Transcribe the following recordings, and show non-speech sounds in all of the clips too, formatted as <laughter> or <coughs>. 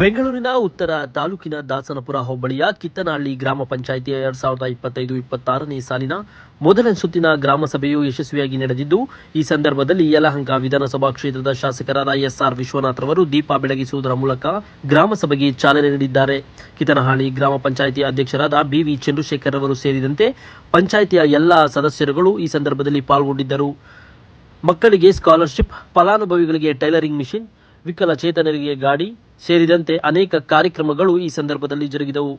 ಬೆಂಗಳೂರಿನ ಉತ್ತರ ತಾಲೂಕಿನ ದಾಸನಪುರ ಹೋಬಳಿಯ ಕಿತ್ತನಹಳ್ಳಿ ಗ್ರಾಮ ಪಂಚಾಯಿತಿ ಎರಡ್ ಸಾವಿರದ ಇಪ್ಪತ್ತೈದು ಇಪ್ಪತ್ತಾರನೇ ಸಾಲಿನ ಮೊದಲ ಸುತ್ತಿನ ಗ್ರಾಮ ಸಭೆಯು ಯಶಸ್ವಿಯಾಗಿ ನಡೆದಿದ್ದು, ಈ ಸಂದರ್ಭದಲ್ಲಿ ಯಲಹಂಕ ವಿಧಾನಸಭಾ ಕ್ಷೇತ್ರದ ಶಾಸಕರಾದ ಎಸ್ಆರ್ ವಿಶ್ವನಾಥ್ ಅವರು ದೀಪ ಬೆಳಗಿಸುವುದರ ಮೂಲಕ ಗ್ರಾಮ ಸಭೆಗೆ ಚಾಲನೆ ನೀಡಿದ್ದಾರೆ. ಕಿತ್ತನಹಳ್ಳಿ ಗ್ರಾಮ ಪಂಚಾಯಿತಿ ಅಧ್ಯಕ್ಷರಾದ ಬಿವಿ ಚಂದ್ರಶೇಖರ್ ಅವರು ಸೇರಿದಂತೆ ಪಂಚಾಯಿತಿಯ ಎಲ್ಲ ಸದಸ್ಯರುಗಳು ಈ ಸಂದರ್ಭದಲ್ಲಿ ಪಾಲ್ಗೊಂಡಿದ್ದರು. ಮಕ್ಕಳಿಗೆ ಸ್ಕಾಲರ್ಶಿಪ್, ಫಲಾನುಭವಿಗಳಿಗೆ ಟೈಲರಿಂಗ್ ಮಿಷಿನ್ ವಿಕಲಚೇತನರಿಗೆ ಗಾಡಿ ಸೇರಿದಂತೆ ಅನೇಕ ಕಾರ್ಯಕ್ರಮಗಳು ಈ ಸಂದರ್ಭದಲ್ಲಿ ಜರುಗಿದವು.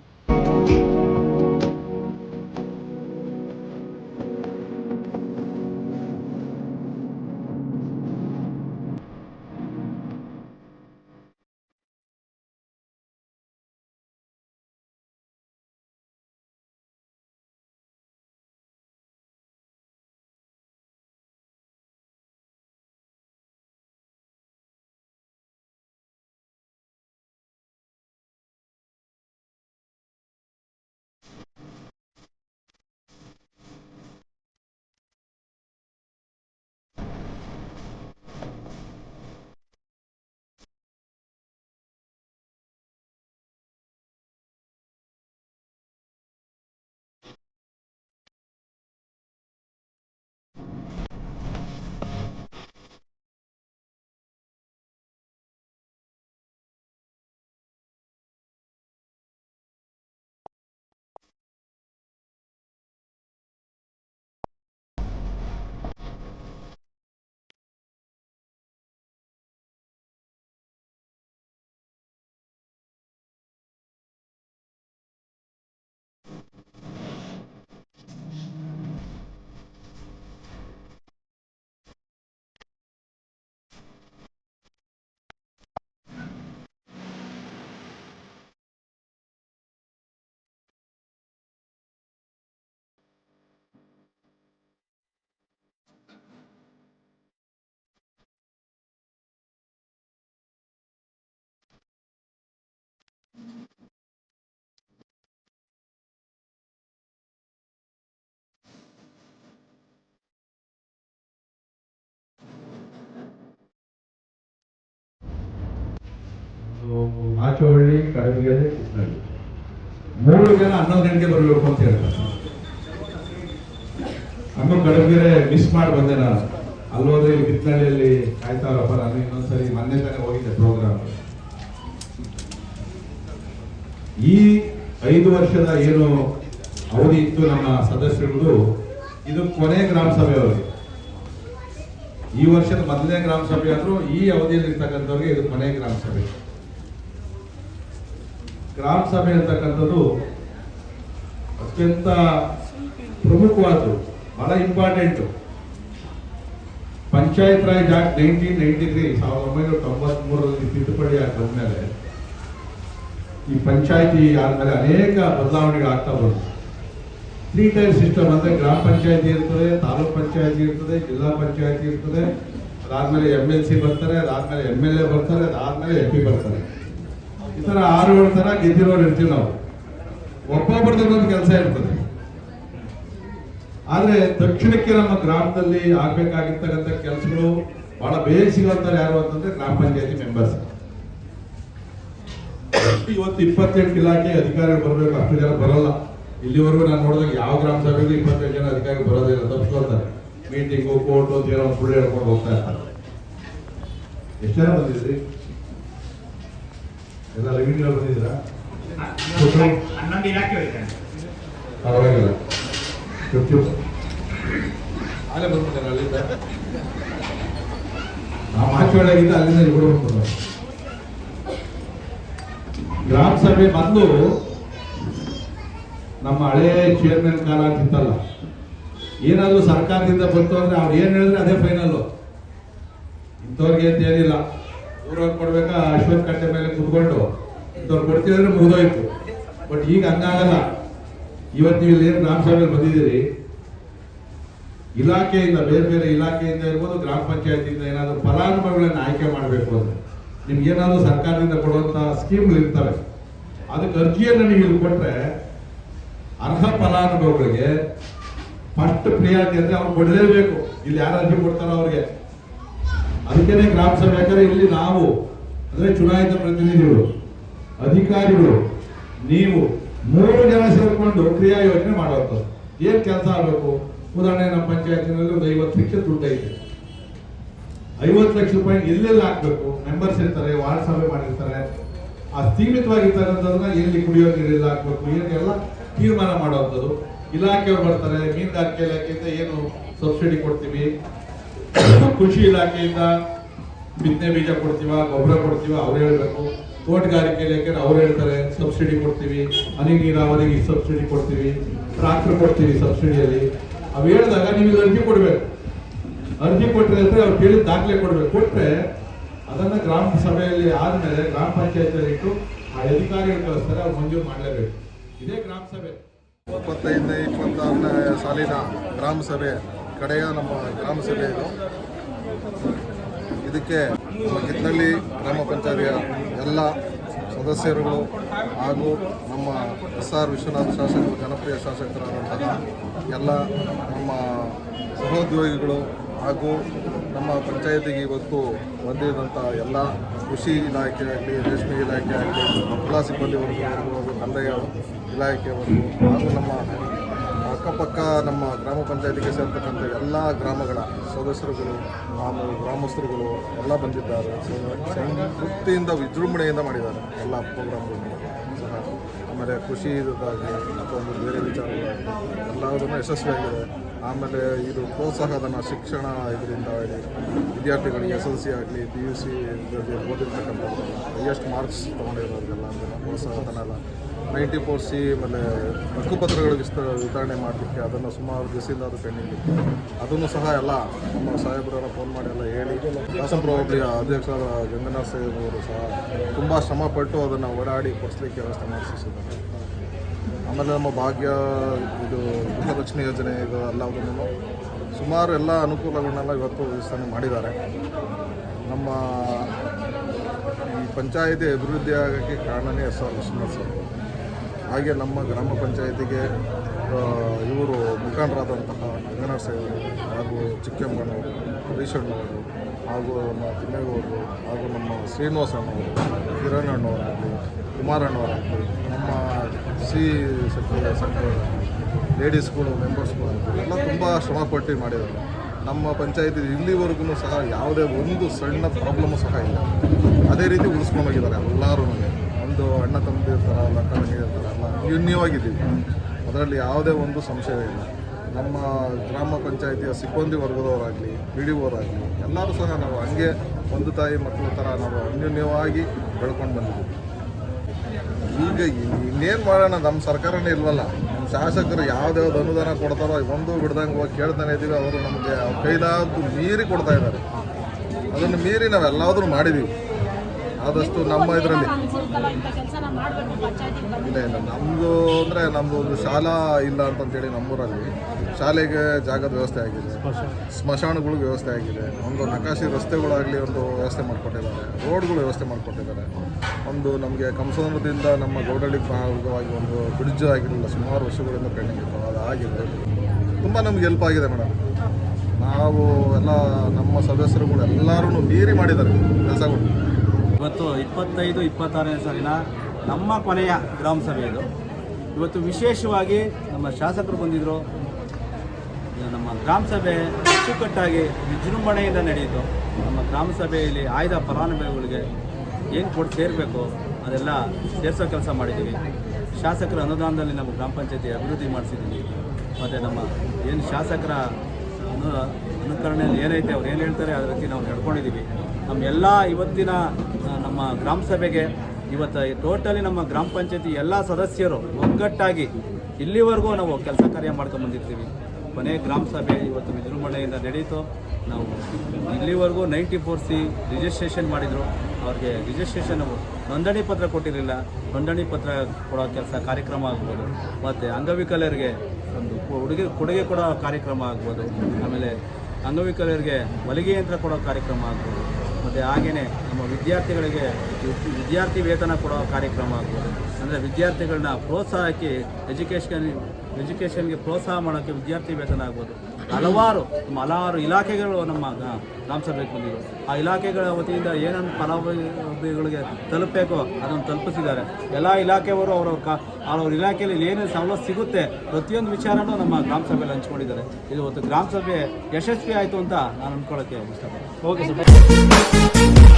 ಮಾಚೋಹಳ್ಳಿ ಕಡಬಗೆರೆ ಕಿತ್ತಳ್ಳಿ ಮೂರು ಜನ ಹನ್ನೊಂದು ಗಂಟೆಗೆ ಬರಬೇಕು ಅಂತ ಹೇಳ್ತಾರೆ ಹನ್ನೊಂದು ಕಡಬಗೆರೆ ಮಿಸ್ ಮಾಡಿ ಬಂದೆ ನಾನು. ಅಲ್ಲೋದ್ರೆ ಇಲ್ಲಿ ಕಿತ್ತಳ್ಳಿಯಲ್ಲಿ ಕಾಯ್ತಾರಪ್ಪ, ನಾನು ಇನ್ನೊಂದ್ಸರಿ ಮೊನ್ನೆ ತಾನೇ ಹೋಗಿದ್ದೆ ಪ್ರೋಗ್ರಾಮ್ ಈ ಐದು ವರ್ಷದ ಏನು ಅವಧಿ ಇತ್ತು ನಮ್ಮ ಸದಸ್ಯರುಗಳು ಇದು ಕೊನೆ ಗ್ರಾಮ ಸಭೆ ಅವರಿಗೆ ಈ ವರ್ಷದ ಮೊದಲನೇ ಗ್ರಾಮ ಸಭೆ ಆದ್ರೂ ಈ ಅವಧಿಯಲ್ಲಿ ಇರ್ತಕ್ಕಂಥವ್ರಿಗೆ ಇದು ಕೊನೆ ಗ್ರಾಮ ಸಭೆ. ಗ್ರಾಮ ಸಭೆ ಅಂತಕ್ಕಂಥದ್ದು ಅತ್ಯಂತ ಪ್ರಮುಖವಾದ್ದು, ಬಹಳ important panchayat raj act nineteen ninety three ಸಾವಿರದ ಒಂಬೈನೂರ ತೊಂಬತ್ ಮೂರರಲ್ಲಿ ತಿದ್ದುಪಡಿ ಆಗಿ ಬಂದ್ಮೇಲೆ ಈ ಪಂಚಾಯತಿ ಆದಮೇಲೆ ಅನೇಕ ಬದಲಾವಣೆಗಳು ಆಗ್ತಾ ಬಂತು ತ್ರೀ ಟೈರ್ ಸಿಸ್ಟಮ್ ಅಂದರೆ ಗ್ರಾಮ ಪಂಚಾಯತಿ ಇರ್ತದೆ, ತಾಲೂಕ್ ಪಂಚಾಯತಿ ಇರ್ತದೆ, ಜಿಲ್ಲಾ ಪಂಚಾಯತಿ ಇರ್ತದೆ, ಅದಾದಮೇಲೆ ಎಂ ಎಲ್ ಸಿ ಬರ್ತಾರೆ, ಅದಾದಮೇಲೆ ಎಂ ಎಲ್ ಎ ಬರ್ತಾರೆ, ಅದಾದಮೇಲೆ ಎಂ ಪಿ ಬರ್ತಾರೆ. ಈ ತರ ಆರು ಏಳು ತರ ಗೆದ್ದಿರೋರು ಇರ್ತೀವಿ ನಾವು. ಒಬ್ಬೊಬ್ಬರದ್ದು ಒಂದೊಂದು ಕೆಲಸ ಇರ್ತದೆ. ಆದ್ರೆ ದಕ್ಷಿಣಕ್ಕೆ ನಮ್ಮ ಗ್ರಾಮದಲ್ಲಿ ಆಗ್ಬೇಕಾಗಿರ್ತಕ್ಕಂಥ ಕೆಲಸಗಳು ಬಹಳ ಬೇಗ ಸಿಗೋಂತಾರೆ ಯಾರು ಅಂತಂದ್ರೆ ಗ್ರಾಮ ಪಂಚಾಯತಿ ಮೆಂಬರ್ಸ್ ಇವತ್ತು ಇಪ್ಪತ್ತೆಂಟು ಇಲಾಖೆ ಅಧಿಕಾರಿಗಳು ಬರಬೇಕು, ಅಷ್ಟು ಜನ ಬರಲ್ಲ. ಇಲ್ಲಿವರೆಗೂ ನಾನು ನೋಡಿದಾಗ ಯಾವ ಗ್ರಾಮ ಸಭೆಗೂ ಇಪ್ಪತ್ತೆಂಟು ಜನ ಅಧಿಕಾರಿಗಳು ಬರೋದಿಲ್ಲ ತಪ್ಪಿಸ್ಕೊಳ್ತಾರೆ ಮೀಟಿಂಗು ಕೋರ್ಟು ಅಂತ ಒಂದು ಸುಳ್ಳು ಹೇಳ್ಕೊಂಡು ಹೋಗ್ತಾ ಇರ್ತಾರೆ. ಎಷ್ಟು ಜನ ಬಂದಿದ್ರಿ ಎಲ್ಲ ರೆವಿನ್ಯೂ ಬಂದಿದ್ದೀರಾ ಹನ್ನೊಂದು ಇಲಾಖೆ ಹೋಯ್ತಾನೆ ಪರವಾಗಿಲ್ಲ. ಅಲ್ಲೇ ಅಲ್ಲಿಂದ. ಆ ಅಲ್ಲಿಂದ ಇಬ್ಬರು ಬಂದ್ಬಿಟ್ಟು ಗ್ರಾಮ ಸಭೆ ಬಂದು ನಮ್ಮ ಹಳೆ ಚೇರ್ಮನ್ ಕಾಲ ಅಂತಿತ್ತಲ್ಲ ಏನಾದ್ರು ಸರ್ಕಾರದಿಂದ ಬಂತು ಅಂದ್ರೆ ಅವ್ರು ಏನ್ ಹೇಳಿದ್ರೆ ಅದೇ ಫೈನಲ್ ಇಂಥವ್ರಿಗೆ ಅಂತ ಏನಿಲ್ಲ. ಊರಾಗ ಕೊಡ್ಬೇಕಾ? ಅಶ್ವತ್ ಕಟ್ಟೆ ಮೇಲೆ ಕುತ್ಕೊಂಡು ಇಂಥವ್ರು ಕೊಡ್ತಿದ್ರೆ ಮುಗಿದೋಯ್ತು. ಬಟ್ ಈಗ ಹಂಗಾಗಲ್ಲ. ಇವತ್ತು ನೀವು ಏನು ಗ್ರಾಮ ಸಭೆಯಲ್ಲಿ ಬಂದಿದ್ದೀರಿ? ಇಲಾಖೆಯಿಂದ, ಬೇರೆ ಬೇರೆ ಇಲಾಖೆಯಿಂದ ಇರ್ಬೋದು, ಗ್ರಾಮ ಪಂಚಾಯತಿಯಿಂದ ಏನಾದರೂ ಫಲಾನುಭವಿಗಳನ್ನು ಆಯ್ಕೆ ಮಾಡಬೇಕು ಅಂದರೆ ನಿಮ್ಗೆ ಏನಾದರೂ ಸರ್ಕಾರದಿಂದ ಕೊಡುವಂಥ ಸ್ಕೀಮ್ಗಳು ಇರ್ತವೆ. ಅದಕ್ಕೆ ಅರ್ಜಿಯನ್ನು ನೀವು ಇಲ್ಲಿ ಕೊಟ್ಟರೆ ಅರ್ಹ ಫಲಾನುಭವಿಗಳಿಗೆ ಫಸ್ಟ್ ಪ್ರಿಯಾರಿಟಿ ಅಂದರೆ ಅವ್ರು ಕೊಡಲೇಬೇಕು. ಇಲ್ಲಿ ಯಾರು ಅರ್ಜಿ ಕೊಡ್ತಾರೋ ಅವ್ರಿಗೆ. ಅದಕ್ಕೇನೆ ಗ್ರಾಮ ಸಭೆ, ಯಾಕಂದ್ರೆ ಇಲ್ಲಿ ನಾವು, ಅಂದ್ರೆ ಚುನಾಯಿತ ಪ್ರತಿನಿಧಿಗಳು, ಅಧಿಕಾರಿಗಳು, ನೀವು ಮೂರು ಜನ ಸೇರ್ಕೊಂಡು ಕ್ರಿಯಾ ಯೋಜನೆ ಮಾಡುವಂಥದ್ದು. ಏನ್ ಕೆಲಸ ಆಗಬೇಕು? ಉದಾಹರಣೆ, ನಮ್ಮ ಪಂಚಾಯತಿನಲ್ಲಿ ಒಂದು ಐವತ್ತು ಲಕ್ಷ ದುಡ್ಡು ಐತೆ ಐವತ್ತು ಲಕ್ಷ ರೂಪಾಯಿ ಎಲ್ಲೆಲ್ಲಿ ಹಾಕ್ಬೇಕು? ಮೆಂಬರ್ಸ್ ಇರ್ತಾರೆ, ವಾರ್ಡ್ ಸಭೆ ಮಾಡಿರ್ತಾರೆ. ಆ ಸೀಮಿತವಾಗಿರ್ತಕ್ಕಂಥದ್ದನ್ನ ಎಲ್ಲಿ ಕುಡಿಯೋ ನೀರೆಲ್ಲ ಹಾಕ್ಬೇಕು? ಏನೆಲ್ಲ ತೀರ್ಮಾನ ಮಾಡುವಂಥದ್ದು? ಇಲಾಖೆಯವ್ರು ಬರ್ತಾರೆ ಮೀನುಗಾರಿಕೆ ಇಲಾಖೆಯಿಂದ ಏನು ಸಬ್ಸಿಡಿ ಕೊಡ್ತೀವಿ? <coughs> ಕೃಷಿ ಇಲಾಖೆಯಿಂದ ಬಿತ್ತನೆ ಬೀಜ ಕೊಡ್ತೀವ, ಗೊಬ್ಬರ ಕೊಡ್ತೀವ, ಅವ್ರು ಹೇಳ್ಬೇಕು. ತೋಟಗಾರಿಕೆ ಇಲಾಖೆ ಅವ್ರು ಹೇಳ್ತಾರೆ ಸಬ್ಸಿಡಿ ಕೊಡ್ತೀವಿ. ಹನಿ ನೀರಾವರಿಗೆ ಸಬ್ಸಿಡಿ ಕೊಡ್ತೀವಿ. ಟ್ರಾಕ್ಟರ್ ಕೊಡ್ತೀವಿ ಸಬ್ಸಿಡಿಯಲ್ಲಿ ಅವು ಹೇಳಿದಾಗ ನೀವು ಅರ್ಜಿ ಕೊಡ್ಬೇಕು. ಅರ್ಜಿ ಕೊಟ್ಟರೆ ಅಂದರೆ ಅವ್ರು ಕೇಳಿದ ದಾಖಲೆ ಕೊಡಬೇಕು. ಕೊಟ್ಟರೆ ಅದನ್ನ ಗ್ರಾಮ ಸಭೆಯಲ್ಲಿ ಆದಮೇಲೆ ಗ್ರಾಮ ಪಂಚಾಯತಿಯಲ್ಲಿ ಇಟ್ಟು ಆ ಅಧಿಕಾರಿಗಳು ಕಳಿಸ್ತಾರೆ, ಅವ್ರು ಮಂಜೂರು ಮಾಡಲೇಬೇಕು. ಇದೇ ಗ್ರಾಮ ಸಭೆ. ಇಪ್ಪತ್ತೈದನೇ ಇಪ್ಪತ್ತಾರನೇ ಸಾಲಿನ ಗ್ರಾಮ ಸಭೆ. ಕಡೆಯ ನಮ್ಮ ಗ್ರಾಮ ಸಭೆ ಇದು. ಇದಕ್ಕೆ ನಮ್ಮ ಕಿತ್ನಳ್ಳಿ ಗ್ರಾಮ ಪಂಚಾಯತಿಯ ಎಲ್ಲ ಸದಸ್ಯರುಗಳು ಹಾಗೂ ನಮ್ಮ ಎಸ್ ಆರ್ ವಿಶ್ವನಾಥ್ ಶಾಸಕರು, ಜನಪ್ರಿಯ ಶಾಸಕರಾದಂತಹ ಎಲ್ಲ ನಮ್ಮ ಸಹೋದ್ಯೋಗಿಗಳು ಹಾಗೂ ನಮ್ಮ ಪಂಚಾಯತಿಗೆ ಇವತ್ತು ಬಂದಿರುವಂಥ ಎಲ್ಲ ಕೃಷಿ ಇಲಾಖೆ ಆಗಲಿ, ರೇಷ್ಮೆ ಇಲಾಖೆ ಆಗಲಿ ಎಲ್ಲ ಸಿಬ್ಬಂದಿ ವರ್ಗ ಇರ್ಬೋದು ಕಂದಾಯ ಇಲಾಖೆಯವರು ಹಾಗೂ ನಮ್ಮ ಅಕ್ಕಪಕ್ಕ ನಮ್ಮ ಗ್ರಾಮ ಪಂಚಾಯತಿಗೆ ಸೇರ್ತಕ್ಕಂಥ ಎಲ್ಲ ಗ್ರಾಮಗಳ ಸದಸ್ಯರುಗಳು ಆಮೇಲೆ ಗ್ರಾಮಸ್ಥರುಗಳು ಎಲ್ಲ ಬಂದಿದ್ದಾರೆ. ತೃಪ್ತಿಯಿಂದ ವಿಜೃಂಭಣೆಯಿಂದ ಮಾಡಿದ್ದಾರೆ ಎಲ್ಲ ಪ್ರೋಗ್ರಾಮ್ಗಳನ್ನು ಆಮೇಲೆ ಕೃಷಿ ಇದಾಗಲಿ ಅಥವಾ ಬೇರೆ ವಿಚಾರಗಳಾಗಲಿ ಎಲ್ಲದನ್ನು ಯಶಸ್ವಿಯಾಗಿದೆ. ಆಮೇಲೆ ಇದು ಪ್ರೋತ್ಸಾಹಧನ ಶಿಕ್ಷಣ ಇದರಿಂದ ವಿದ್ಯಾರ್ಥಿಗಳಿಗೆ ಎಸ್ ಎಲ್ ಸಿ ಆಗಲಿ, ಪಿ ಯು ಸಿ ಓದಿರ್ತಕ್ಕಂಥದ್ದು ಹೈಯೆಸ್ಟ್ ಮಾರ್ಕ್ಸ್ ತೊಗೊಂಡಿರೋರಿಗೆಲ್ಲ ಅಂದರೆ ಪ್ರೋತ್ಸಾಹಧನ ಎಲ್ಲ ನೈಂಟಿ ಫೋರ್ ಸಿ ಆಮೇಲೆ ಹಕ್ಕುಪತ್ರಗಳು ವಿಸ್ತ, ವಿತರಣೆ ಮಾಡಲಿಕ್ಕೆ ಅದನ್ನು ಸುಮಾರು ದಿವಸದಿಂದ ಅದು ಪೆಂಡಿಂಗ್ ಇತ್ತು. ಅದನ್ನು ಸಹ ಎಲ್ಲ ನಮ್ಮ ಸಾಹೇಬ್ರವರ ಫೋನ್ ಮಾಡಿ ಎಲ್ಲ ಹೇಳಿ ಶಾಸನಪುರ ಹೋಬಳಿಯ ಅಧ್ಯಕ್ಷರಾದ ಗಂಗನಾಥ್ ಸಾಹೇಬ್ ಅವರು ಸಹ ತುಂಬ ಶ್ರಮಪಟ್ಟು ಅದನ್ನು ಓಡಾಡಿ ಕೊಡಿಸ್ಲಿಕ್ಕೆ ವ್ಯವಸ್ಥೆ ಮಾಡಿಸಿದ್ದಾರೆ. ಆಮೇಲೆ ನಮ್ಮ ಭಾಗ್ಯ, ಇದು ಗೃಹಲಕ್ಷ್ಮಿ ಯೋಜನೆ ಇದು ಎಲ್ಲದನ್ನು ಸುಮಾರು ಎಲ್ಲ ಅನುಕೂಲಗಳನ್ನೆಲ್ಲ ಇವತ್ತು ವಿಸ್ತರಣೆ ಮಾಡಿದ್ದಾರೆ. ನಮ್ಮ ಈ ಪಂಚಾಯಿತಿ ಅಭಿವೃದ್ಧಿ ಆಗೋಕ್ಕೆ ಕಾರಣನೇ ಎಸ್ ಆರ್ ವಿಶ್ವನಾಥ್ ಸರ್. ಹಾಗೆ ನಮ್ಮ ಗ್ರಾಮ ಪಂಚಾಯಿತಿಗೆ ಇವರು ಮುಖಂಡರಾದಂತಹ ಅಂಗನಾಥ್ ಸಾಹೇಬರು ಹಾಗೂ ಚಿಕ್ಕಮ್ಮನವರು ಹರೀಶಣ್ಣವರು ಹಾಗೂ ನಮ್ಮ ತಿಮ್ಮೇಗೌಡರು ಹಾಗೂ ನಮ್ಮ ಶ್ರೀನಿವಾಸ ಅಣ್ಣವರು ಕಿರಣ್ ಅಣ್ಣವರಾಗಲಿ ಕುಮಾರಣ್ಣವರಾಗಲಿ ನಮ್ಮ ಸಿ ಸೆಕ್ಟರ್ ಸೆಕ್ಟರ್ ಲೇಡೀಸ್ಗಳು, ಮೆಂಬರ್ಸ್ಗಳು ಎಲ್ಲ ತುಂಬ ಶ್ರಮಪಟ್ಟು ಮಾಡಿದ್ದಾರೆ. ನಮ್ಮ ಪಂಚಾಯತಿ ಇಲ್ಲಿವರೆಗೂ ಸಹ ಯಾವುದೇ ಒಂದು ಸಣ್ಣ ಪ್ರಾಬ್ಲಮ್ಮು ಸಹ ಇಲ್ಲ. ಅದೇ ರೀತಿ ಉಳಿಸ್ಕೊಂಡೋಗಿದ್ದಾರೆ ಎಲ್ಲರೂ ಒಂದು ಅಣ್ಣ ತಂಬಿ ಇರ್ತಾರೆ ಅಲ್ಲ, ಅಕ್ಕ ತಂಗಿ ಇರ್ತಾರೆ ಎಲ್ಲ ಯೂನ್ಯವಾಗಿದ್ದೀವಿ ಅದರಲ್ಲಿ ಯಾವುದೇ ಒಂದು ಸಂಶಯ ಇಲ್ಲ. ನಮ್ಮ ಗ್ರಾಮ ಪಂಚಾಯತಿಯ ಸಿಬ್ಬಂದಿ ವರ್ಗದವರಾಗಲಿ ಪಿ ಡಿ ಓರಾಗಲಿ ಎಲ್ಲರೂ ಸಹ ನಾವು ಹಂಗೆ ಒಂದು ತಾಯಿ ಮಕ್ಕಳ ಥರ ನಾವು ಅನ್ಯೋನ್ಯವಾಗಿ ಬೆಳ್ಕೊಂಡು ಬಂದಿದ್ದೀವಿ. ಈಗ ಇನ್ನೇನು ಮಾಡೋಣ ನಮ್ಮ ಸರ್ಕಾರನೇ ಇಲ್ವಲ್ಲ? ನಮ್ಮ ಶಾಸಕರು ಯಾವ್ದ್ಯಾವ್ದು ಅನುದಾನ ಕೊಡ್ತಾರೋ, ಒಂದು ಬಿಡ್ದಂಗೆ ಹೋಗಿ ಕೇಳ್ತಾನೆ ಇದ್ದೀವಿ ಅವರು ನಮಗೆ ಕೈಲಾದ್ದು ಮೀರಿ ಕೊಡ್ತಾ ಇದ್ದಾರೆ. ಅದನ್ನು ಮೀರಿ ನಾವೆಲ್ಲದನ್ನು ಮಾಡಿದ್ದೀವಿ ಆದಷ್ಟು ನಮ್ಮ ಇದರಲ್ಲಿ. ಇಲ್ಲ ಇಲ್ಲ. ನಮ್ಮದು ಅಂದರೆ ನಮ್ಮದು ಒಂದು ಶಾಲಾ ಇಲ್ಲ ಅಂತಂತೇಳಿ ನಮ್ಮೂರಲ್ಲಿ ಶಾಲೆಗೆ ಜಾಗದ ವ್ಯವಸ್ಥೆ ಆಗಿದೆ. ಸ್ಮಶಾನಗಳಿಗೆ ವ್ಯವಸ್ಥೆ ಆಗಿದೆ. ಒಂದು ನಕಾಶಿ ರಸ್ತೆಗಳಾಗಲಿ ಒಂದು ವ್ಯವಸ್ಥೆ ಮಾಡಿಕೊಟ್ಟಿದ್ದಾರೆ. ರೋಡ್ಗಳು ವ್ಯವಸ್ಥೆ ಮಾಡಿಕೊಟ್ಟಿದ್ದಾರೆ. ಒಂದು ನಮಗೆ ಕಂಸನದಿಂದ ನಮ್ಮ ಗೌಡಳ್ಳಿ ಭಾಗವಾಗಿ ಒಂದು ಬ್ರಿಡ್ಜ್ ಆಗಿರಲಿಲ್ಲ. ಸುಮಾರು ವರ್ಷಗಳಿಂದ ಪೆಂಡಿಂಗ್ ಇತ್ತು. ಅದು ಆಗಿದೆ. ತುಂಬ ನಮ್ಗೆ ಹೆಲ್ಪ್ ಆಗಿದೆ ಮೇಡಮ್. ನಾವು ಎಲ್ಲ ನಮ್ಮ ಸದಸ್ಯರುಗಳು ಎಲ್ಲರೂ ಮೀರಿ ಮಾಡಿದ್ದಾರೆ. ಕೆಲಸಗಳು. ಇವತ್ತು ಇಪ್ಪತ್ತೈದು, ಇಪ್ಪತ್ತಾರನೇ ಸಾಲಿನ ನಮ್ಮ ಕೊನೆಯ ಗ್ರಾಮ ಸಭೆ ಇದು. ಇವತ್ತು ವಿಶೇಷವಾಗಿ ನಮ್ಮ ಶಾಸಕರು ಬಂದಿದ್ದರು ನಮ್ಮ ಗ್ರಾಮ ಸಭೆ ಅಚ್ಚುಕಟ್ಟಾಗಿ ವಿಜೃಂಭಣೆಯಿಂದ ನಡೆಯಿತು. ನಮ್ಮ ಗ್ರಾಮ ಸಭೆಯಲ್ಲಿ ಆಯ್ದ ಫಲಾನುಭವಿಗಳಿಗೆ ಏನು ಕೊಟ್ಟು ಸೇರಬೇಕು, ಅದೆಲ್ಲ ಸೇರಿಸೋ ಕೆಲಸ ಮಾಡಿದ್ದೀವಿ ಶಾಸಕರ ಅನುದಾನದಲ್ಲಿ ನಮ್ಮ ಗ್ರಾಮ ಪಂಚಾಯತಿ ಅಭಿವೃದ್ಧಿ ಮಾಡಿಸಿದ್ದೀವಿ ಮತ್ತು ನಮ್ಮ ಏನು ಶಾಸಕರ ಅನು, ಅನುಕರಣೆಯಲ್ಲಿ ಏನೈತೆ ಅವ್ರು ಏನು ಹೇಳ್ತಾರೆ ಅದ್ರ ರೀತಿ ನಾವು ನಡ್ಕೊಂಡಿದ್ದೀವಿ ನಮ್ಮ ಎಲ್ಲ ಇವತ್ತಿನ ನಮ್ಮ ಗ್ರಾಮ ಸಭೆಗೆ ಇವತ್ತು ಟೋಟಲಿ ನಮ್ಮ ಗ್ರಾಮ ಪಂಚಾಯತಿ ಎಲ್ಲ ಸದಸ್ಯರು ಒಗ್ಗಟ್ಟಾಗಿ ಇಲ್ಲಿವರೆಗೂ ನಾವು ಕೆಲಸ ಕಾರ್ಯ ಮಾಡ್ಕೊಂಡು ಬಂದಿರ್ತೀವಿ. ಕೊನೆ ಗ್ರಾಮ ಸಭೆ ಇವತ್ತು ವಿಜೃಂಭಣೆಯಿಂದ ನಡೀತು ನಾವು ಇಲ್ಲಿವರೆಗೂ ನೈಂಟಿ ಫೋರ್ ಸಿ ರಿಜಿಸ್ಟ್ರೇಷನ್ ಮಾಡಿದರು. ಅವ್ರಿಗೆ ರಿಜಿಸ್ಟ್ರೇಷನ್ ನೋಂದಣಿ ಪತ್ರ ಕೊಟ್ಟಿರಲಿಲ್ಲ. ನೋಂದಣಿ ಪತ್ರ ಕೊಡೋ ಕೆಲಸ ಕಾರ್ಯಕ್ರಮ ಆಗ್ಬೋದು. ಮತ್ತು ಅಂಗವಿಕಲರಿಗೆ ಒಂದು ಕೊಡುಗೆ ಕೊಡುಗೆ ಕೊಡೋ ಕಾರ್ಯಕ್ರಮ ಆಗ್ಬೋದು. ಆಮೇಲೆ ಅಂಗವಿಕಲರಿಗೆ ಹೊಲಿಗೆ ಯಂತ್ರ ಕೊಡೋ ಕಾರ್ಯಕ್ರಮ ಆಗ್ಬೋದು. ಮತ್ತು ಹಾಗೆಯೇ ನಮ್ಮ ವಿದ್ಯಾರ್ಥಿಗಳಿಗೆ ವಿದ್ಯಾರ್ಥಿ ವೇತನ ಕೊಡೋ ಕಾರ್ಯಕ್ರಮ ಆಗ್ಬೋದು. ಅಂದರೆ ವಿದ್ಯಾರ್ಥಿಗಳನ್ನ ಪ್ರೋತ್ಸಾಹಕ್ಕೆ ಎಜುಕೇಷನ್ ಎಜುಕೇಷನ್ಗೆ ಪ್ರೋತ್ಸಾಹ ಮಾಡೋಕ್ಕೆ ವಿದ್ಯಾರ್ಥಿ ವೇತನ ಆಗ್ಬೋದು. ಹಲವಾರು ನಮ್ಮ ಹಲವಾರು ಇಲಾಖೆಗಳು ನಮ್ಮ ಗ್ರಾಮ ಸಭೆಗೆ ಬಂದಿದ್ರು. ಆ ಇಲಾಖೆಗಳ ವತಿಯಿಂದ ಏನೇನು ಫಲಾನುಭವಿಗಳಿಗೆ ತಲುಪಬೇಕೋ ಅದನ್ನು ತಲುಪಿಸಿದ್ದಾರೆ. ಎಲ್ಲ ಇಲಾಖೆಯವರು ಅವರವ್ರ ಕಾ, ಅವ್ರವ್ರ ಇಲಾಖೆಯಲ್ಲಿ ಏನೇನು ಸವಲತ್ತು ಸಿಗುತ್ತೆ ಪ್ರತಿಯೊಂದು ವಿಚಾರನೂ ನಮ್ಮ ಗ್ರಾಮ ಸಭೆಯಲ್ಲಿ ಹಂಚ್ಕೊಂಡಿದ್ದಾರೆ. ಇದು ಒಂದು ಗ್ರಾಮ ಸಭೆ ಯಶಸ್ವಿ ಆಯಿತು ಅಂತ ನಾನು ಅಂದ್ಕೊಳ್ಳೋಕ್ಕೆ ಇಷ್ಟಪಡ್ತೀನಿ. Okay sir